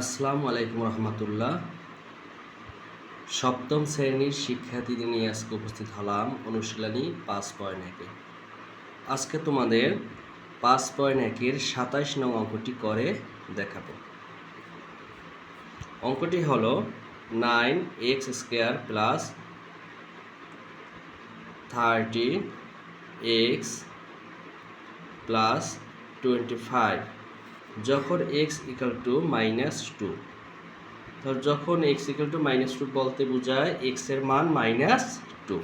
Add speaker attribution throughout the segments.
Speaker 1: আসসালামু আলাইকুম রহমতুল্লাহ। সপ্তম শ্রেণির শিক্ষার্থীদের নিয়ে আজকে উপস্থিত হলাম অনুশীলনী পাঁচ পয়েন্ট একে। আজকে তোমাদের পাঁচ পয়েন্ট একের সাতাইশ নং অঙ্কটি করে দেখাবো। অঙ্কটি হলো nine x square plus thirty x plus twenty five. যখন x equal two minus two তো যখন x equal two minus two বলতে বোঝায় এক্সের মান মাইনাস টু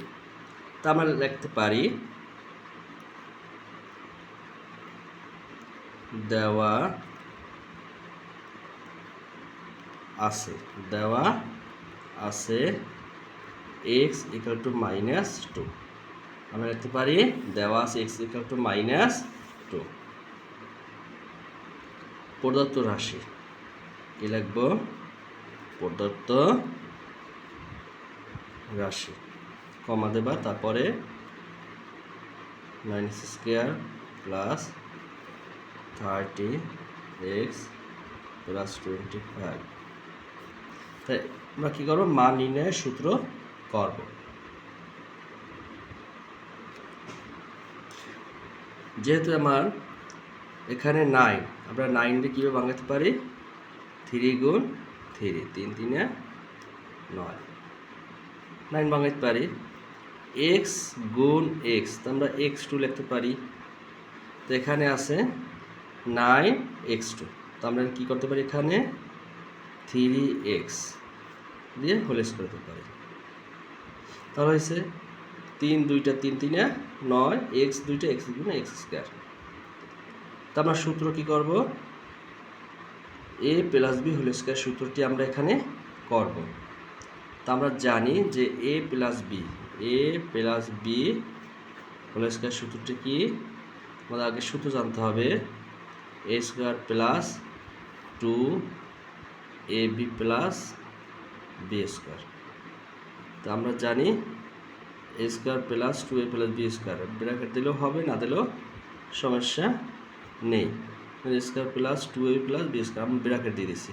Speaker 1: তা আমরা লিখতে পারি দেওয়া আছে দেওয়া আছে x equal two minus two আমরা লিখতে পারি দেওয়া আছে x equal two minus two প্রদত্ত রাশি। কি লিখব? প্রদত্ত রাশি। কমা দেবা, তারপরে minus square plus thirty x plus twenty five তাই আমরা কী করব? মান নির্ণয়ের সূত্র করব। যেহেতু আমার এখানে নাইন আমরা নাইন দিয়ে কীভাবে ভাঙাতে পারি? থ্রি গুণ থ্রি তিন, তিনে নয়। নাইন ভাঙাতে পারি। এক্স গুণ এক্স তো আমরা এক্স টু লিখতে পারি। তো এখানে আছে নাইন এক্স টু তো আমরা কী করতে পারি এখানে? থ্রি এক্স দিয়ে হোলেস করতে পারি। তাহলে হয়েছে তিন দুইটা তিন তিনে নয়। এক্স দুইটা এক্স গুণ এক্স স্কোয়ার তা আমরা সূত্র কি করব? A plus b whole square সূত্রটি আমরা এখানে করব। তা আমরা জানি যে a plus b a plus b whole square সূত্রটি কি? আমাদের আগে সূত্র জানতে হবে। A square plus two a b plus b square তা আমরা জানি a square plus two a plus b square bracket দিলেও হবে, না দিলেও সমস্যা নেই। Square plus two a plus b square আমি ব্র্যাকেট দিয়ে দিছি।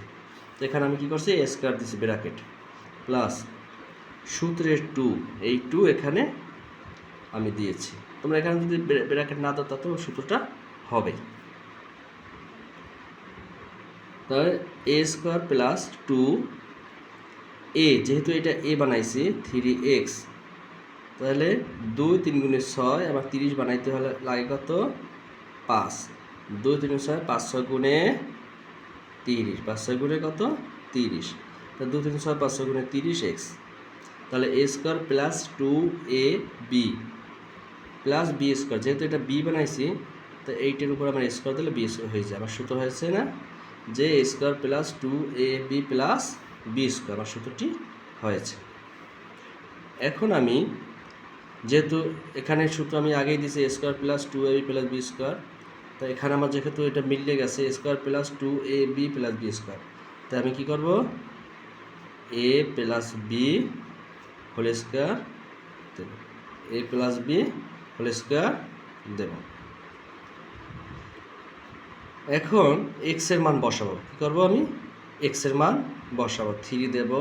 Speaker 1: তো এখানে আমি কী করছি? এ স্কোয়ার দিছি ব্র্যাকেট প্লাস সূত্রের টু এই টু এখানে আমি দিয়েছি। তোমরা এখানে যদি ব্র্যাকেট না দাও, তাতেও সূত্রটা হবে। তাহলে a square plus two a যেহেতু এটা এ বানাইছি থ্রি এক্স তাহলে দুই তিন গুণে ছয়, আবার তিরিশ বানাইতে হলে লাগে কত? পাঁচ। দুই তিন ছয়, পাঁচ ছয় গুণে তিরিশ। পাঁচ ছয় গুণে কত? তিরিশ। তা দু তিন ছয়, পাঁচ ছয় গুণে তিরিশ এক্স। তাহলে a square plus two a b. Plus b square. যেহেতু এটা বি বানাইছি, তো এইটের উপর আমার স্কোয়ার দিলে বি স্কোয়ার হয়ে যায়। আমার সূত্র হয়েছে না? যে a square plus two a b plus b square. আমার সূত্রটি হয়েছে। এখন আমি, যেহেতু এখানে সূত্র আমি আগেই দিয়েছি, a square plus two a b plus b square তো এখানে আমার যেহেতু এটা মিলে গেছে square plus two a b plus b square তাই আমি কী করব? A plus b whole square Dev. A plus b whole square দেব। এখন এক্সের মান বসাবো। কী করব আমি? এক্সের মান বসাবো। থ্রি দেব।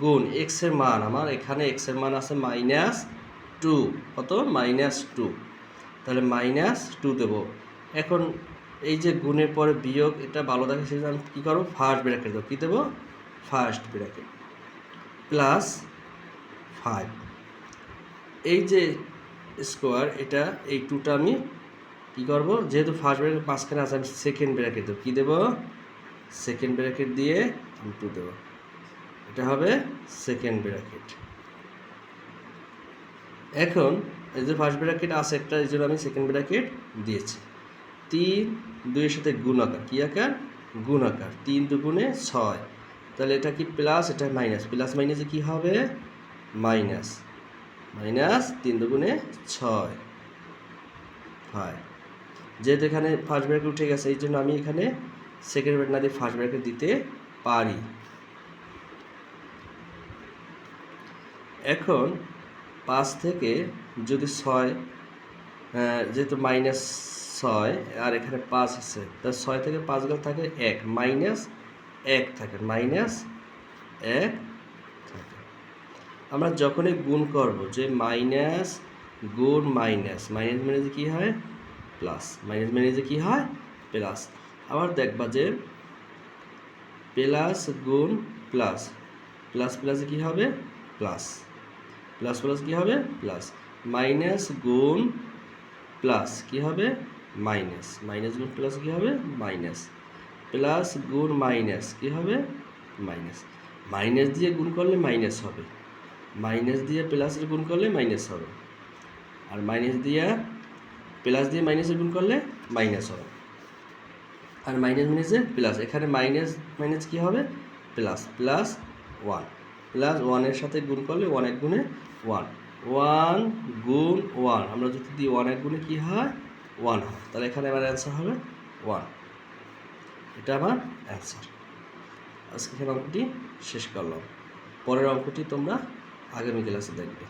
Speaker 1: গুণ এক্সের মান। আমার এখানে এক্সের মান আছে মাইনাস টু কত? মাইনাস টু তাহলে মাইনাস টু দেবো। এখন এই যে গুণের পরে বিয়োগ, এটা ভালো দেখে সেই আমি কী করব? ফার্স্ট ব্র্যাকেট দেবো। কী দেবো? ফার্স্ট ব্র্যাকেট প্লাস ফাইভ এই যে স্কোয়ার এটা এই টুটা আমি কী করব? যেহেতু ফার্স্ট ব্র্যাকেট মাঝখানে আছে, আমি সেকেন্ড ব্র্যাকেট দেবো। কী দেবো? সেকেন্ড ব্র্যাকেট দিয়ে আমি টু দেবো। এটা হবে সেকেন্ড ব্র্যাকেট এখন এই যে ফার্স্ট ব্র্যাকেট আছে একটা, এই জন্য আমি সেকেন্ড ব্র্যাকেট দিয়েছি। তিন দুইয়ের সাথে গুণ আকার। কী আকার? গুণ আকার। তিন দুগুণে ছয়। তাহলে এটা কি প্লাস এটা মাইনাস প্লাস মাইনাসে কী হবে? মাইনাস মাইনাস তিন দুগুণে ছয়। হয়। যেহেতু এখানে ফার্স্ট ব্র্যাকেট উঠে গেছে, এই জন্য আমি এখানে সেকেন্ড ব্র্যাকেট না দিয়ে ফার্স্ট ব্র্যাকেট দিতে পারি। এখন পাঁচ থেকে যদি ছয় যেহেতু মাইনাস ছয়, আর এখানে পাঁচ আছে। তা ছয় থেকে পাঁচ গেলে থাকে এক, মাইনাস এক থাকে, মাইনাস এক থাকে। আমরা যখনই গুণ করব যে মাইনাস গুণ মাইনাস মাইনাস মাইনাসে কী হয়? প্লাস। মাইনাস মাইনাসে কী হয়? প্লাস। আবার দেখবা যে প্লাস গুণ প্লাস। প্লাস প্লাসে কী হবে? প্লাস। প্লাস প্লাস কী হবে? প্লাস। মাইনাস গুণ প্লাস কী হবে? মাইনাস। মাইনাস গুণ প্লাস কী হবে? মাইনাস। প্লাস গুণ মাইনাস কী হবে? মাইনাস। মাইনাস দিয়ে গুণ করলে মাইনাস হবে। মাইনাস দিয়ে প্লাসের গুণ করলে মাইনাস হবে। আর মাইনাস দিয়ে প্লাস দিয়ে মাইনাসের গুণ করলে মাইনাস হবে। আর মাইনাস মাইনাসে প্লাস এখানে মাইনাস মাইনাস কী হবে? প্লাস প্লাস ওয়ান প্লাস ওয়ানের সাথে গুণ করলে ওয়ান এক গুণে ওয়ান ওয়ান গুণ ওয়ান আমরা যদি দিই ওয়ান এক গুণে কী হয়? ওয়ান তাহলে এখানে আমার অ্যান্সার হবে ওয়ান। এটা আমার অ্যান্সার আজকে অঙ্কটি শেষ করলাম। পরের অঙ্কটি তোমরা আগামী ক্লাসে দেখবে।